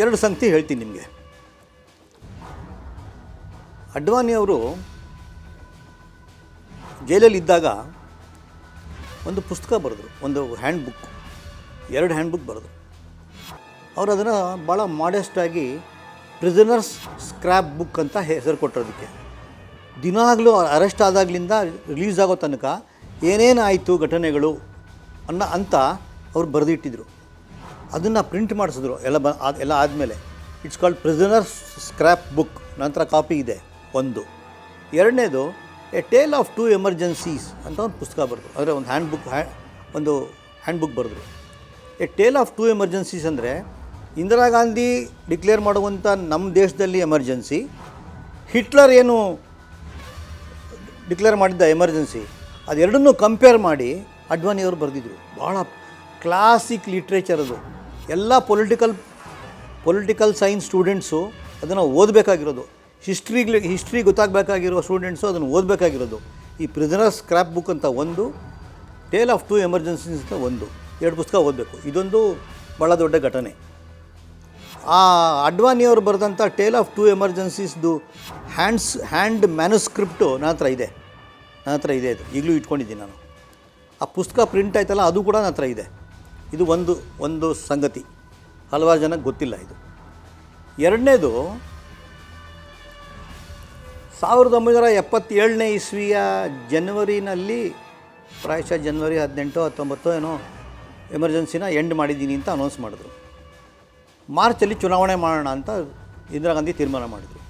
ಎರಡು ಸಂಗತಿ ಹೇಳ್ತೀನಿ ನಿಮಗೆ. ಅಡ್ವಾಣಿ ಅವರು ಜೈಲಲ್ಲಿ ಇದ್ದಾಗ ಒಂದು ಪುಸ್ತಕ ಬರೆದ್ರು, ಒಂದು ಹ್ಯಾಂಡ್ ಬುಕ್ ಎರಡು ಹ್ಯಾಂಡ್ ಬುಕ್ ಬರೆದ್ರು. ಅವರು ಅದನ್ನು ಭಾಳ ಮಾಡೆಸ್ಟಾಗಿ ಪ್ರಿಸನರ್ಸ್ ಸ್ಕ್ರ್ಯಾಪ್ ಬುಕ್ ಅಂತ ಹೆಸರು ಕೊಟ್ಟಿರೋದಕ್ಕೆ. ದಿನಾಗಲೂ ಅರೆಸ್ಟ್ ಆದಾಗಲಿಂದ ರಿಲೀಸ್ ಆಗೋ ತನಕ ಏನೇನು ಆಯಿತು ಘಟನೆಗಳು ಅನ್ನೋ ಅಂತ ಅವ್ರು ಬರೆದಿಟ್ಟಿದ್ರು. ಅದನ್ನು ಪ್ರಿಂಟ್ ಮಾಡಿಸಿದ್ರು. ಎಲ್ಲ ಬ ಎಲ್ಲ ಆದಮೇಲೆ. It's called prisoners scrapbook ನಂತರ ಕಾಪಿ ಇದೆ, ಒಂದು. ಎರಡನೇದು a tale of two emergencies ಅಂತ ಒಂದು ಪುಸ್ತಕ ಬರೆದ್ರು ಅಂದರೆ ಒಂದು ಹ್ಯಾಂಡ್ ಬುಕ್ ಹ್ಯಾ ಒಂದು ಹ್ಯಾಂಡ್ ಬುಕ್ ಬರೆದ್ರು a tale of two emergencies ಅಂದರೆ, ಇಂದಿರಾ ಗಾಂಧಿ ಡಿಕ್ಲೇರ್ ಮಾಡುವಂಥ ನಮ್ಮ ದೇಶದಲ್ಲಿ ಎಮರ್ಜೆನ್ಸಿ ಹಿಟ್ಲರ್ ಏನು ಡಿಕ್ಲೇರ್ ಮಾಡಿದ್ದ ಎಮರ್ಜೆನ್ಸಿ ಅದೆರಡನ್ನೂ ಕಂಪೇರ್ ಮಾಡಿ ಅಡ್ವಾಣಿಯವರು ಬರೆದಿದ್ರು. ಭಾಳ ಕ್ಲಾಸಿಕ್ ಲಿಟ್ರೇಚರ್ ಅದು. ಎಲ್ಲ ಪೊಲಿಟಿಕಲ್ ಪೊಲಿಟಿಕಲ್ ಸೈನ್ಸ್ ಸ್ಟೂಡೆಂಟ್ಸು ಅದನ್ನು ಓದಬೇಕಾಗಿರೋದು. ಹಿಸ್ಟ್ರಿಗ್ಲಿ ಹಿಸ್ಟ್ರಿ ಗೊತ್ತಾಗಬೇಕಾಗಿರೋ ಸ್ಟೂಡೆಂಟ್ಸು ಅದನ್ನು ಓದಬೇಕಾಗಿರೋದು. ಈ ಪ್ರಿಸನರ್ಸ್ ಸ್ಕ್ರಾಪ್ ಬುಕ್ ಅಂತ ಒಂದು ಟೇಲ್ ಆಫ್ ಟೂ ಎಮರ್ಜೆನ್ಸೀಸ್ ಅಂತ ಒಂದು. ಎರಡು ಪುಸ್ತಕ ಓದಬೇಕು. ಇದೊಂದು ಭಾಳ ದೊಡ್ಡ ಘಟನೆ. ಆ ಅಡ್ವಾನಿಯವರು ಬರೆದಂಥ ಟೇಲ್ ಆಫ್ ಟೂ ಎಮರ್ಜೆನ್ಸೀಸ್ದು ಹ್ಯಾಂಡ್ಸ್ ಹ್ಯಾಂಡ್ ಮ್ಯಾನುಸ್ಕ್ರಿಪ್ಟು ನನ್ನ ಹತ್ರ ಇದೆ. ನನ್ನ ಹತ್ರ ಇದೆ ಅದು. ಈಗಲೂ ಇಟ್ಕೊಂಡಿದ್ದೀನಿ ನಾನು. ಆ ಪುಸ್ತಕ ಪ್ರಿಂಟ್ ಆಯ್ತಲ್ಲ, ಅದು ಕೂಡ ನನ್ನ ಹತ್ರ ಇದೆ. ಇದು ಒಂದು ಒಂದು ಸಂಗತಿ. ಹಲವಾರು ಜನಕ್ಕೆ ಗೊತ್ತಿಲ್ಲ ಇದು. ಎರಡನೇದು, ಸಾವಿರದ ಒಂಬೈನೂರ ಎಪ್ಪತ್ತೇಳನೇ ಇಸ್ವಿಯ ಜನ್ವರಿನಲ್ಲಿ, ಪ್ರಾಯಶಃ ಜನವರಿ ಹದಿನೆಂಟು ಹತ್ತೊಂಬತ್ತು ಏನೋ ಎಮರ್ಜೆನ್ಸಿನ ಎಂಡ್ ಮಾಡಿದ್ದೀನಿ ಅಂತ ಅನೌನ್ಸ್ ಮಾಡಿದ್ರು. ಮಾರ್ಚಲ್ಲಿ ಚುನಾವಣೆ ಮಾಡೋಣ ಅಂತ ಇಂದಿರಾ ಗಾಂಧಿ ತೀರ್ಮಾನ ಮಾಡಿದರು.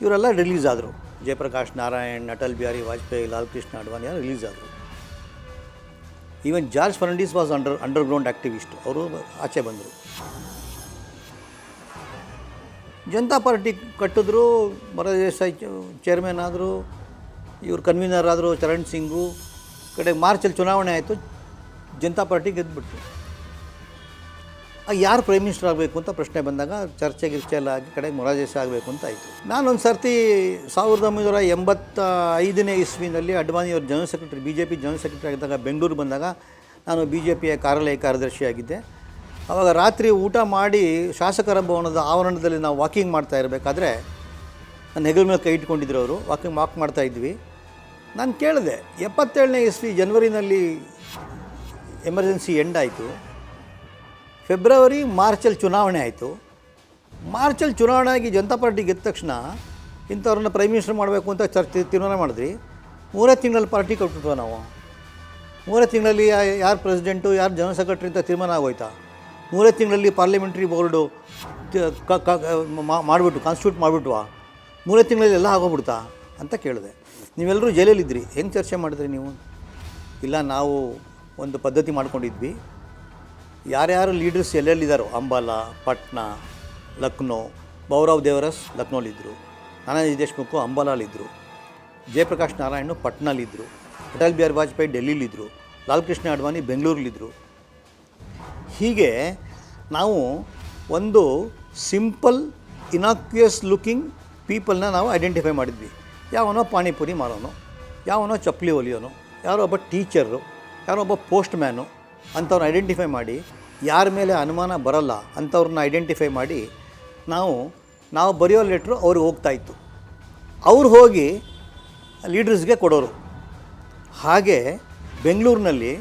ಇವರೆಲ್ಲ ರಿಲೀಸ್ ಆದರು. ಜಯಪ್ರಕಾಶ್ ನಾರಾಯಣ್, ಅಟಲ್ ಬಿಹಾರಿ ವಾಜಪೇಯಿ ಲಾಲ್ ಕೃಷ್ಣ ರಿಲೀಸ್ ಆದರು. Even George Fernandes was under underground activist ಅವರು ಆಚೆ ಬಂದರು. ಜನತಾ ಪಾರ್ಟಿ ಕಟ್ಟಿದ್ರು ದೇಸಾಯಿ ಚೇರ್ಮನ್ ಆದರು, ಇವರು ಕನ್ವೀನರ್ ಆದರು, ಚರಣ್ ಸಿಂಗು, ಕಡೆ ಮಾರ್ಚಲ್ಲಿ ಚುನಾವಣೆ ಆಯಿತು, ಜನತಾ ಪಾರ್ಟಿ ಗೆದ್ದುಬಿಟ್ರು ಯಾರು ಪ್ರೈಮ್ ಮಿನಿಸ್ಟರ್ ಆಗಬೇಕು ಅಂತ ಪ್ರಶ್ನೆ ಬಂದಾಗ ಚರ್ಚೆ ಗಿರ್ಚೆ ಎಲ್ಲ ಆಗಿ ಕಡೆಗೆ ಮೊರಾಜೇಶ ಆಗಬೇಕು ಅಂತ ಆಯಿತು. ನಾನೊಂದು ಸರ್ತಿ ಸಾವಿರದ ಒಂಬೈನೂರ ಎಂಬತ್ತ ಐದನೇ ಇಸ್ವಿನಲ್ಲಿ ಅಡ್ವಾಣಿಯವ್ರ general secretary B J P general secretary ಆಗಿದ್ದಾಗ ಬೆಂಗಳೂರು ಬಂದಾಗ ನಾನು ಬಿ ಜೆ ಪಿಯ ಕಾರ್ಯಾಲಯ ಕಾರ್ಯದರ್ಶಿಯಾಗಿದ್ದೆ ಆವಾಗ ರಾತ್ರಿ ಊಟ ಮಾಡಿ ಶಾಸಕರ ಭವನದ ಆವರಣದಲ್ಲಿ ನಾವು ವಾಕಿಂಗ್ ಮಾಡ್ತಾ ಇರಬೇಕಾದ್ರೆ ನನ್ನ ಹೆಗಲ ಮೇಲೆ ಕೈ ಇಟ್ಕೊಂಡಿದ್ರು ಅವರು. ವಾಕಿಂಗ್ ವಾಕ್ ಮಾಡ್ತಾ ಇದ್ವಿ. ನಾನು ಕೇಳಿದೆ, ಎಪ್ಪತ್ತೇಳನೇ ಇಸ್ವಿ ಜನ್ವರಿನಲ್ಲಿ ಎಮರ್ಜೆನ್ಸಿ ಎಂಡ್ ಆಯಿತು. ಫೆಬ್ರವರಿ, ಮಾರ್ಚಲ್ಲಿ ಚುನಾವಣೆ ಆಯಿತು. ಮಾರ್ಚಲ್ಲಿ ಚುನಾವಣೆ ಆಗಿ ಜನತಾ ಪಾರ್ಟಿ ಗೆದ್ದ ತಕ್ಷಣ ಇಂಥವ್ರನ್ನ ಪ್ರೈಮ್ ಮಿನಿಸ್ಟರ್ ಮಾಡಬೇಕು ಅಂತ ಚರ್ಚೆ, ತೀರ್ಮಾನ ಮಾಡಿದ್ರಿ. ಮೂರೇ ತಿಂಗಳಲ್ಲಿ ಪಾರ್ಟಿ ಕೊಟ್ಬಿಟ್ವ ನಾವು. ಮೂರೇ ತಿಂಗಳಲ್ಲಿ ಯಾರು ಪ್ರೆಸಿಡೆಂಟು ಯಾರು ಜನರಲ್ ಸೆಕ್ರೆಟ್ರಿ ಅಂತ ತೀರ್ಮಾನ ಆಗೋಯ್ತಾ? ಮೂರೇ ತಿಂಗಳಲ್ಲಿ ಪಾರ್ಲಿಮೆಂಟ್ರಿ ಬೋರ್ಡು ಮಾಡಿಬಿಟ್ಟು ಕಾನ್ಸ್ಟಿಟ್ಯೂಟ್ ಮಾಡಿಬಿಟ್ವಾ ಮೂರೇ ತಿಂಗಳಲ್ಲಿ ಎಲ್ಲ ಆಗೋಗ್ಬಿಡ್ತಾ ಅಂತ ಕೇಳಿದೆ. ನೀವೆಲ್ಲರೂ ಜೈಲಲ್ಲಿದ್ದಿರಿ. ಹೆಂಗೆ ಚರ್ಚೆ ಮಾಡಿದ್ರಿ ನೀವು? ಇಲ್ಲ, ನಾವು ಒಂದು ಪದ್ಧತಿ ಮಾಡ್ಕೊಂಡಿದ್ವಿ. ಯಾರ್ಯಾರು ಲೀಡರ್ಸ್ ಎಲ್ಲೆಲ್ಲಿದ್ದಾರೋ, ಅಂಬಾಲ, ಪಟ್ನಾ, ಲಕ್ನೋ ಬೌರವ್ ದೇವರಸ್ ಲಕ್ನೋಲಿದ್ದರು ನಾನಾಜಿ ದೇಶ್ಮುಖು ಅಂಬಾಲಲ್ಲಿದ್ದರು ಜಯಪ್ರಕಾಶ್ ನಾರಾಯಣ್ ಪಟ್ನಾಲಿದ್ದರು ಅಟಲ್ ಬಿಹಾರಿ ವಾಜಪೇಯಿ ಡೆಲ್ಲಿಲಿದ್ದರು ಲಾಲ್ ಕೃಷ್ಣ ಅಡ್ವಾಣಿ ಬೆಂಗಳೂರಲ್ಲಿದ್ದರು ಹೀಗೆ ನಾವು ಒಂದು ಸಿಂಪಲ್ ಇನಾಕ್ಯಸ್ ಲುಕಿಂಗ್ ಪೀಪಲ್ನ ನಾವು ಐಡೆಂಟಿಫೈ ಮಾಡಿದ್ವಿ. ಯಾವನೋ ಪಾನಿಪುರಿ ಮಾರೋನು ಯಾವನೋ ಚಪ್ಪಲಿ ಒಲಿಯೋನು, ಯಾರೋ ಒಬ್ಬ ಟೀಚರು ಯಾರೋ ಒಬ್ಬ ಪೋಸ್ಟ್ ಮ್ಯಾನು ಅಂಥವ್ರನ್ನ ಐಡೆಂಟಿಫೈ ಮಾಡಿ, ಯಾರ ಮೇಲೆ ಅನುಮಾನ ಬರಲ್ಲ ಅಂಥವ್ರನ್ನ ಐಡೆಂಟಿಫೈ ಮಾಡಿ, ನಾವು ನಾವು ಬರೆಯೋ ಲೆಟ್ರು ಅವ್ರಿಗೆ ಹೋಗ್ತಾಯಿತ್ತು ಅವ್ರು ಹೋಗಿ ಲೀಡರ್ಸ್ಗೆ ಕೊಡೋರು. ಹಾಗೆ ಬೆಂಗಳೂರಿನಲ್ಲಿ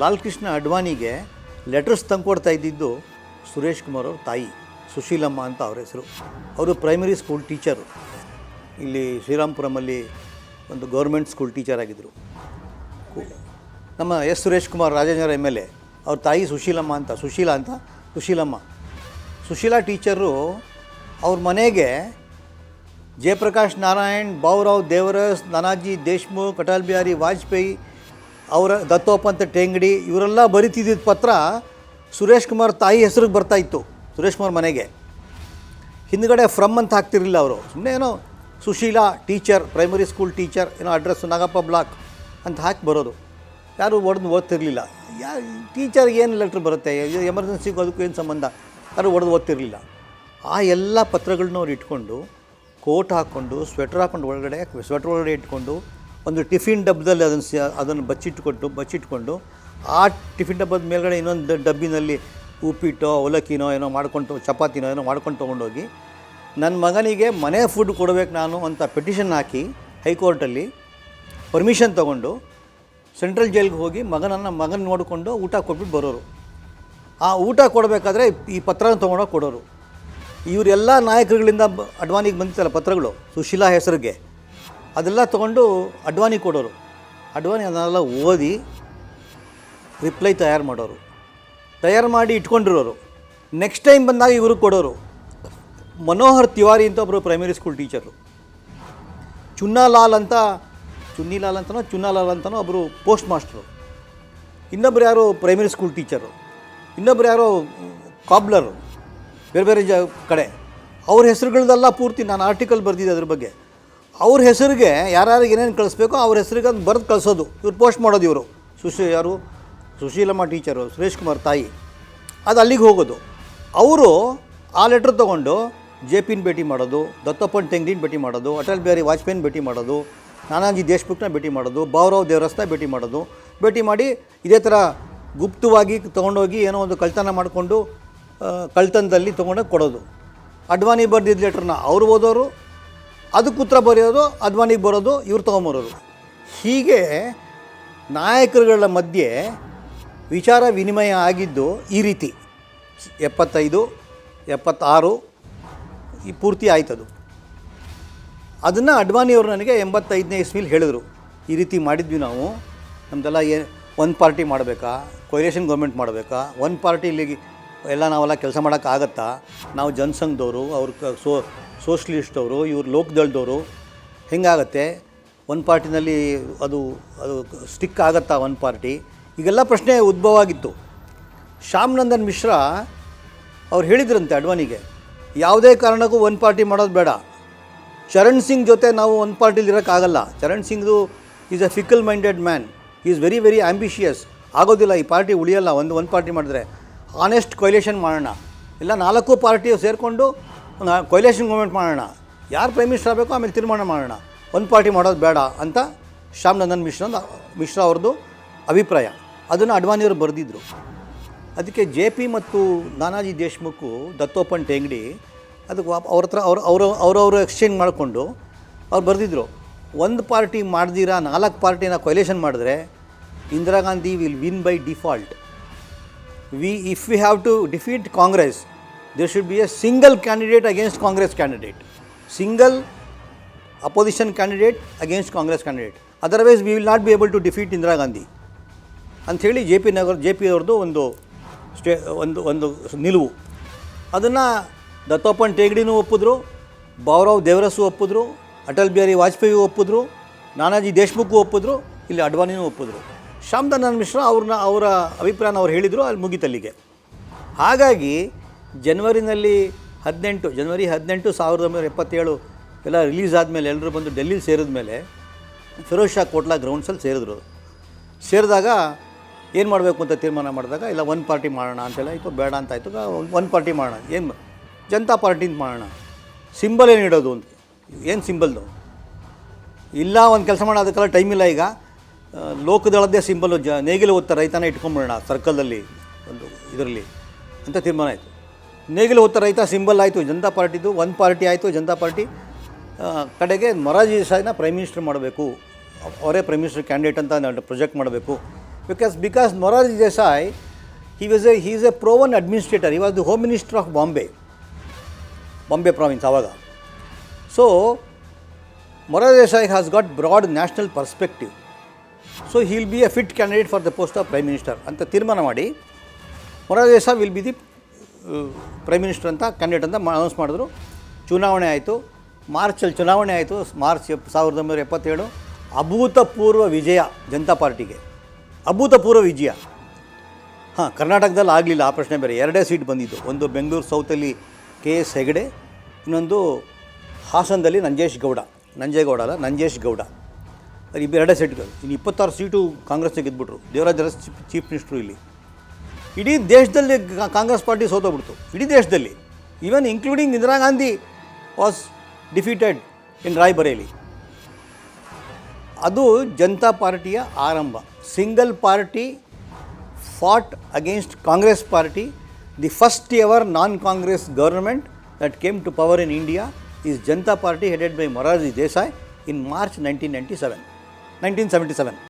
ಲಾಲ್ ಕೃಷ್ಣ ಅಡ್ವಾಣಿಗೆ ಲೆಟರ್ಸ್ ತಂಕೊಡ್ತಾ ಇದ್ದಿದ್ದು ಸುರೇಶ್ ಕುಮಾರ್ ಅವ್ರ ತಾಯಿ, ಸುಶೀಲಮ್ಮ ಅಂತ ಅವ್ರ ಹೆಸರು. ಅವರು ಪ್ರೈಮರಿ ಸ್ಕೂಲ್ ಟೀಚರು ಇಲ್ಲಿ ಶ್ರೀರಾಮ್ಪುರಮಲ್ಲಿ ಒಂದು ಗೌರ್ಮೆಂಟ್ ಸ್ಕೂಲ್ ಟೀಚರ್ ಆಗಿದ್ದರು ನಮ್ಮ S Suresh Kumar Rajendra M L A ಅವ್ರ ತಾಯಿ ಸುಶೀಲಮ್ಮ ಅಂತ, ಸುಶೀಲಾ ಅಂತ, ಸುಶೀಲಮ್ಮ. ಸುಶೀಲಾ ಟೀಚರು ಅವ್ರ ಮನೆಗೆ ಜಯಪ್ರಕಾಶ್ ನಾರಾಯಣ್, ಬಾವುರಾವ್ ದೇವರಸ್, ನಾನಾಜಿ ದೇಶ್ಮುಖ್, ಅಟಲ್ ಬಿಹಾರಿ ವಾಜಪೇಯಿ, ಅವರ ದತ್ತೋಪಂತ ಟೇಂಗಡಿ ಇವರೆಲ್ಲ ಬರಿತಿದ್ದಿದ್ದ ಪತ್ರ ಸುರೇಶ್ ಕುಮಾರ್ ತಾಯಿ ಹೆಸರಿಗೆ ಬರ್ತಾ ಇತ್ತು, ಸುರೇಶ್ ಕುಮಾರ್ ಮನೆಗೆ. ಹಿಂದ್ಗಡೆ ಫ್ರಮ್ ಅಂತ ಹಾಕ್ತಿರಲಿಲ್ಲ ಅವರು. ಸುಮ್ಮನೆ ಏನೋ Sushila teacher primary school teacher ಏನೋ ಅಡ್ರೆಸ್ಸು ನಾಗಪ್ಪ ಬ್ಲಾಕ್ ಅಂತ ಹಾಕಿ ಬರೋದು. ಯಾರು ಒಡೆದು ಓದ್ತಿರಲಿಲ್ಲ. ಯಾ, ಟೀಚರ್ಗೆ ಏನು ಲೆಟ್ರ್ ಬರುತ್ತೆ? ಎಮರ್ಜೆನ್ಸಿಗೂ ಅದಕ್ಕೂ ಏನು ಸಂಬಂಧ? ಯಾರು ಒಡೆದು ಓದ್ತಿರಲಿಲ್ಲ. ಆ ಎಲ್ಲ ಪತ್ರಗಳನ್ನ ಅವ್ರು ಇಟ್ಕೊಂಡು, ಕೋಟ್ ಹಾಕ್ಕೊಂಡು, ಸ್ವೆಟ್ರ್ ಹಾಕ್ಕೊಂಡು ಒಳಗಡೆ, ಸ್ವೆಟ್ರ್ ಒಳಗಡೆ ಇಟ್ಕೊಂಡು, ಒಂದು ಟಿಫಿನ್ ಡಬ್ಬದಲ್ಲಿ ಅದನ್ನು ಸ, ಅದನ್ನು ಬಚ್ಚಿಟ್ಕೊಟ್ಟು, ಬಚ್ಚಿಟ್ಕೊಂಡು, ಆ ಟಿಫಿನ್ ಡಬ್ಬದ ಮೇಲ್ಗಡೆ ಇನ್ನೊಂದು ಡಬ್ಬಿನಲ್ಲಿ ಉಪ್ಪಿಟ್ಟೋ, ಅವಲಕ್ಕಿನೋ ಏನೋ ಮಾಡ್ಕೊಂಡು, ಚಪಾತಿನೋ ಏನೋ ಮಾಡ್ಕೊಂಡು ತೊಗೊಂಡೋಗಿ ನನ್ನ ಮಗನಿಗೆ ಮನೆ ಫುಡ್ ಕೊಡಬೇಕು ನಾನು ಅಂತ ಪೆಟಿಷನ್ ಹಾಕಿ ಹೈಕೋರ್ಟಲ್ಲಿ ಪರ್ಮಿಷನ್ ತೊಗೊಂಡು ಸೆಂಟ್ರಲ್ ಜೈಲ್ಗೆ ಹೋಗಿ ಮಗನನ್ನು ಮಗನ ನೋಡಿಕೊಂಡು ಊಟ ಕೊಟ್ಬಿಟ್ಟು ಬರೋರು. ಆ ಊಟ ಕೊಡಬೇಕಾದ್ರೆ ಈ ಪತ್ರನ ತೊಗೊಂಡೋಗಿ ಕೊಡೋರು. ಇವರೆಲ್ಲ ನಾಯಕರುಗಳಿಂದ ಅಡ್ವಾನಿಗೆ ಬಂದಿತ್ತಲ್ಲ ಪತ್ರಗಳು, ಸುಶೀಲಾ ಹೆಸರಿಗೆ. ಅದೆಲ್ಲ ತೊಗೊಂಡು ಅಡ್ವಾನಿ ಕೊಡೋರು. ಅಡ್ವಾನಿ ಅದನ್ನೆಲ್ಲ ಓದಿ ರಿಪ್ಲೈ ತಯಾರು ಮಾಡೋರು. ತಯಾರು ಮಾಡಿ ಇಟ್ಕೊಂಡಿರೋರು. ನೆಕ್ಸ್ಟ್ ಟೈಮ್ ಬಂದಾಗ ಇವರು ಕೊಡೋರು. ಮನೋಹರ್ ತಿವಾರಿ ಅಂತ ಒಬ್ಬರು ಪ್ರೈಮರಿ ಸ್ಕೂಲ್ ಟೀಚರು ಚುನ್ನಾಲಾಲ್ ಅಂತ ಚುನ್ನಿಲಾಲ್ ಅಂತನೋ, ಚುನ್ನಾಲಾಲ್ ಅಂತನೋ ಒಬ್ಬರು ಪೋಸ್ಟ್ ಮಾಸ್ಟ್ರು. ಇನ್ನೊಬ್ರು ಯಾರೋ ಪ್ರೈಮರಿ ಸ್ಕೂಲ್ ಟೀಚರು ಇನ್ನೊಬ್ರು ಯಾರೋ ಕಾಬ್ಲರು ಬೇರೆ ಬೇರೆ ಜ, ಕಡೆ. ಅವ್ರ ಹೆಸರುಗಳದೆಲ್ಲ ಪೂರ್ತಿ ನಾನು ಆರ್ಟಿಕಲ್ ಬರೆದಿದ್ದೆ ಅದ್ರ ಬಗ್ಗೆ. ಅವ್ರ ಹೆಸರಿಗೆ ಯಾರ್ಯಾರಿಗೆ ಏನೇನು ಕಳಿಸ್ಬೇಕೋ ಅವ್ರ ಹೆಸರಿಗೆ ಅದು ಬರೆದು ಕಳಿಸೋದು. ಇವ್ರು ಪೋಸ್ಟ್ ಮಾಡೋದು ಇವರು. ಸುಶೀ, ಯಾರು? ಸುಶೀಲಮ್ಮ ಟೀಚರು ಸುರೇಶ್ ಕುಮಾರ್ ತಾಯಿ. ಅದು ಅಲ್ಲಿಗೆ ಹೋಗೋದು. ಅವರು ಆ ಲೆಟ್ರ್ ತೊಗೊಂಡು ಜೆ ಪಿನ ಭೇಟಿ ಮಾಡೋದು, ದತ್ತಪ್ಪನ ತೆಂಗಿನ ಭೇಟಿ ಮಾಡೋದು, ಅಟಲ್ ಬಿಹಾರಿ ವಾಜಪೇಯಿನ ಭೇಟಿ ಮಾಡೋದು ನಾನಾಜಿ ದೇಶ್ಮುಖ್ನ ಭೇಟಿ ಮಾಡೋದು, ಬಾವರಾವ್ ದೇವರಸ್ನ ಭೇಟಿ ಮಾಡೋದು, ಭೇಟಿ ಮಾಡಿ ಇದೇ ಥರ ಗುಪ್ತವಾಗಿ ತೊಗೊಂಡೋಗಿ ಏನೋ ಒಂದು ಕಳ್ತನ ಮಾಡಿಕೊಂಡು ಕಳ್ತನದಲ್ಲಿ ತೊಗೊಂಡೋಗಿ ಕೊಡೋದು. ಅಡ್ವಾನಿ ಬರೆದಿದ್ದ ಲೆಟ್ರನ್ನ ಅವ್ರು ಓದೋರು, ಅದಕ್ಕೆ ಉತ್ತರ ಬರೆಯೋದು ಅಡ್ವಾನಿಗೆ ಬರೋದು, ಇವ್ರು ತೊಗೊಂಬರೋರು. ಹೀಗೆ ನಾಯಕರುಗಳ ಮಧ್ಯೆ ವಿಚಾರ ವಿನಿಮಯ ಆಗಿದ್ದು ಈ ರೀತಿ. ಎಪ್ಪತ್ತೈದು, ಎಪ್ಪತ್ತಾರು, ಈ ಪೂರ್ತಿ ಆಯ್ತದು. ಅದನ್ನು ಅಡ್ವಾನಿಯವರು ನನಗೆ ಎಂಬತ್ತೈದನೇ ಇಸ್ವಿಲಿ ಹೇಳಿದರು. ಈ ರೀತಿ ಮಾಡಿದ್ವಿ ನಾವು. ನಮ್ಮದೆಲ್ಲ ಏ, ಒಂದು ಪಾರ್ಟಿ ಮಾಡಬೇಕಾ? ಕೊಯ್ಲೇಷನ್ ಗೌರ್ಮೆಂಟ್ ಮಾಡಬೇಕಾ? ಒಂದು ಇಲ್ಲಿಗೆ ಎಲ್ಲ ನಾವೆಲ್ಲ ಕೆಲಸ ಮಾಡೋಕ್ಕಾಗತ್ತಾ ನಾವು ಜನಸಂಘದವರು, ಅವ್ರು ಸೋ ಸೋಷಲಿಸ್ಟವರು ಇವ್ರು ಲೋಕದಳದವರು, ಹೆಂಗಾಗತ್ತೆ? ಒಂದು ಪಾರ್ಟಿನಲ್ಲಿ ಅದು ಅದು ಸ್ಟಿಕ್ ಆಗತ್ತಾ ಒಂದು ಪಾರ್ಟಿ? ಈಗೆಲ್ಲ ಪ್ರಶ್ನೆ ಉದ್ಭವ ಆಗಿತ್ತು ಶ್ಯಾಮ್ನಂದನ್ ಮಿಶ್ರಾ ಅವ್ರು ಹೇಳಿದ್ರಂತೆ ಅಡ್ವಾನಿಗೆ ಯಾವುದೇ ಕಾರಣಕ್ಕೂ ಒಂದು ಪಾರ್ಟಿ ಮಾಡೋದು ಬೇಡ. ಚರಣ್ ಸಿಂಗ್ ಜೊತೆ ನಾವು ಒಂದು ಪಾರ್ಟಿಲಿ ಇರೋಕ್ಕಾಗಲ್ಲ Charan ಸಿಂಗ್ದು is a fickle minded man is very very ambitious ಆಗೋದಿಲ್ಲ, ಈ ಪಾರ್ಟಿ ಉಳಿಯಲ್ಲ, ಒಂದು ಒಂದು ಪಾರ್ಟಿ ಮಾಡಿದ್ರೆ. ಆನೆಸ್ಟ್ ಕೊಯ್ಲೇಷನ್ ಮಾಡೋಣ. ಇಲ್ಲ, ನಾಲ್ಕು ಪಾರ್ಟಿ ಸೇರಿಕೊಂಡು ಕೊಯ್ಲೇಷನ್ ಗೌರ್ಮೆಂಟ್ ಮಾಡೋಣ. ಯಾರು ಪ್ರೈಮ್ ಮಿನಿಸ್ಟರ್ ಆಗಬೇಕು, ಆಮೇಲೆ ತೀರ್ಮಾನ ಮಾಡೋಣ. ಒಂದು ಪಾರ್ಟಿ ಮಾಡೋದು ಬೇಡ ಅಂತ ಶ್ಯಾಮ್ ನಂದನ್ ಮಿಶ್ರ, ಮಿಶ್ರಾ ಅವ್ರದ್ದು ಅಭಿಪ್ರಾಯ. ಅದನ್ನು ಅಡ್ವಾಣಿಯವರು ಬರೆದಿದ್ದರು ಅದಕ್ಕೆ ಜೆ ಪಿ ಮತ್ತು ನಾನಾಜಿ ದೇಶ್ಮುಖು, ದತ್ತೋಪನ್ ಟೇಂಗಡಿ ಅದಕ್ಕೆ ವಾಪ್ ಅವ್ರ ಹತ್ರ ಅವ್ರು ಅವರು ಅವರವರು ಎಕ್ಸ್ಚೇಂಜ್ ಮಾಡಿಕೊಂಡು ಅವ್ರು ಬರೆದಿದ್ರು. ಒಂದು ಪಾರ್ಟಿ ಮಾಡ್ದಿರಾ, ನಾಲ್ಕು ಪಾರ್ಟಿನ ಕೊಯ್ಲೇಷನ್ ಮಾಡಿದ್ರೆ Indira Gandhi will win by default we if we have to defeat Congress there should be a single candidate against Congress candidate single opposition candidate against Congress candidate otherwise we will not be able to defeat Indira Gandhi ಅಂಥೇಳಿ J P Nagar J P ಅವ್ರದ್ದು ಒಂದು stay ಒಂದು ಒಂದು ನಿಲುವು. ಅದನ್ನು ದತ್ತೋಪನ್ ಟೇಗಡಿನೂ ಒಪ್ಪಿದ್ರು, ಬಾವರಾವ್ ದೇವರಸು ಒಪ್ಪಿದ್ರು, ಅಟಲ್ ಬಿಹಾರಿ ವಾಜಪೇಯಿ ಒಪ್ಪಿದ್ರು, ನಾನಾಜಿ ದೇಶ್ಮುಖ್ ಒಪ್ಪಿದ್ರು, ಇಲ್ಲಿ ಅಡ್ವಾನಿನೂ ಒಪ್ಪಿದ್ರು. ಶ್ಯಾಮ್ದನಂದ ಮಿಶ್ರಾ ಅವ್ರನ್ನ, ಅವರ ಅಭಿಪ್ರಾಯನ ಅವ್ರು ಹೇಳಿದರು, ಅಲ್ಲಿ ಮುಗಿತಲ್ಲಿಗೆ. ಹಾಗಾಗಿ ಜನವರಿನಲ್ಲಿ ಹದಿನೆಂಟು, ಜನವರಿ ಹದಿನೆಂಟು ಸಾವಿರದ ಒಂಬೈನೂರ ಎಪ್ಪತ್ತೇಳು ಎಲ್ಲ ರಿಲೀಸ್ ಆದಮೇಲೆ ಎಲ್ಲರೂ ಬಂದು ಡೆಲ್ಲಿಲಿ ಸೇರಿದ ಮೇಲೆ ಫಿರೋಜ್ ಶಾ ಕೋಟ್ಲಾ ಗ್ರೌಂಡ್ಸಲ್ಲಿ ಸೇರಿದ್ರು. ಸೇರಿದಾಗ ಏನು ಮಾಡಬೇಕು ಅಂತ ತೀರ್ಮಾನ ಮಾಡಿದಾಗ, ಇಲ್ಲ ಒನ್ ಪಾರ್ಟಿ ಮಾಡೋಣ ಅಂತೆಲ್ಲ ಆಯಿತು, ಬೇಡ ಅಂತ ಆಯಿತು ಒನ್ ಪಾರ್ಟಿ ಮಾಡೋಣ, ಏನು ಜನತಾ ಪಾರ್ಟಿ ಅಂತ ಮಾಡೋಣ. ಸಿಂಬಲ್ ಏನು ಇಡೋದು ಅಂತ. ಏನು ಸಿಂಬಲ್ದು ಇಲ್ಲ, ಒಂದು ಕೆಲಸ ಮಾಡೋ ಅದಕ್ಕೆಲ್ಲ ಟೈಮ್ ಇಲ್ಲ ಈಗ. ಲೋಕದಳದ್ದೇ ಸಿಂಬಲ್ ಜ, ನೇಗಿಲು ಓದ್ತಾ ರೈತನ ಇಟ್ಕೊಂಬಿಡೋಣ ಸರ್ಕಲ್ದಲ್ಲಿ ಒಂದು ಇದರಲ್ಲಿ ಅಂತ ತೀರ್ಮಾನ ಆಯಿತು. ನೇಗಿಲು ಓದ್ತಾ ರೈತ ಸಿಂಬಲ್ ಆಯಿತು, ಜನತಾ ಪಾರ್ಟಿದು ಒನ್ ಪಾರ್ಟಿ ಆಯಿತು, ಜನತಾ ಪಾರ್ಟಿ ಕಡೆಗೆ ಮೊರಾರ್ಜಿ ದೇಸಾಯಿನ ಪ್ರೈಮ್ ಮಿನಿಸ್ಟರ್ ಮಾಡಬೇಕು. ಅವರೇ ಪ್ರೈಮ್ ಮಿನಿಸ್ಟರ್ ಕ್ಯಾಂಡಿಡೇಟ್ ಅಂತ ಪ್ರೊಜೆಕ್ಟ್ ಮಾಡಬೇಕು. Because because Morarji Desai he was a he is a proven administrator he was the home minister of Bombay Bombay province ಆವಾಗ so Desai has got broad national perspective so will be a fit candidate for the post of prime minister ಅಂತ ತೀರ್ಮಾನ ಮಾಡಿ Desai will be the prime minister ಅಂತ candidate ಅಂತ announce ಮಾಡಿದ್ರು. ಚುನಾವಣೆ ಆಯಿತು. ಮಾರ್ಚಲ್ಲಿ ಚುನಾವಣೆ ಆಯಿತು. ಮಾರ್ಚ್ ಸಾವಿರದ ಒಂಬೈನೂರ ಎಪ್ಪತ್ತೇಳು. ಅಭೂತಪೂರ್ವ ವಿಜಯ ಜನತಾ ಪಾರ್ಟಿಗೆ. ಅಭೂತಪೂರ್ವ ವಿಜಯ. ಹಾಂ, ಕರ್ನಾಟಕದಲ್ಲಿ ಆಗಲಿಲ್ಲ ಆ ಪ್ರಶ್ನೆ ಬೇರೆ. ಎರಡೇ ಸೀಟ್ ಬಂದಿದ್ದು ಒಂದು ಬೆಂಗಳೂರು ಸೌತಲ್ಲಿ ಕೆ ಎಸ್ ಹೆಗಡೆ ಇನ್ನೊಂದು ಹಾಸನದಲ್ಲಿ ನಂಜೇಶ್ ಗೌಡ, ನಂಜೇಗೌಡ ಅಲ್ಲ, ನಂಜೇಶ್ ಗೌಡ. ಅದು ಇಬ್ಬರು ಎರಡೇ ಸೀಟ್ಗಳು. ಇನ್ನು ಇಪ್ಪತ್ತಾರು ಸೀಟು ಕಾಂಗ್ರೆಸ್ ಗೆದ್ಬಿಟ್ರು. ದೇವರಾಜ್ ಅರಸ್ ಚೀಫ್ ಮಿನಿಸ್ಟ್ರು ಇಲ್ಲಿ. ಇಡೀ ದೇಶದಲ್ಲಿ ಕಾಂಗ್ರೆಸ್ ಪಾರ್ಟಿ ಸೋತೋಗ್ಬಿಡ್ತು. ಇಡೀ ದೇಶದಲ್ಲಿ. Even including Indira Gandhi was defeated in Raebareli. ಅದು ಜನತಾ ಪಾರ್ಟಿಯ ಆರಂಭ. Single party fought against Congress party. The first ever non Congress government that came to power in India is Janata Party headed by Morarji Desai in March 1997, 1977.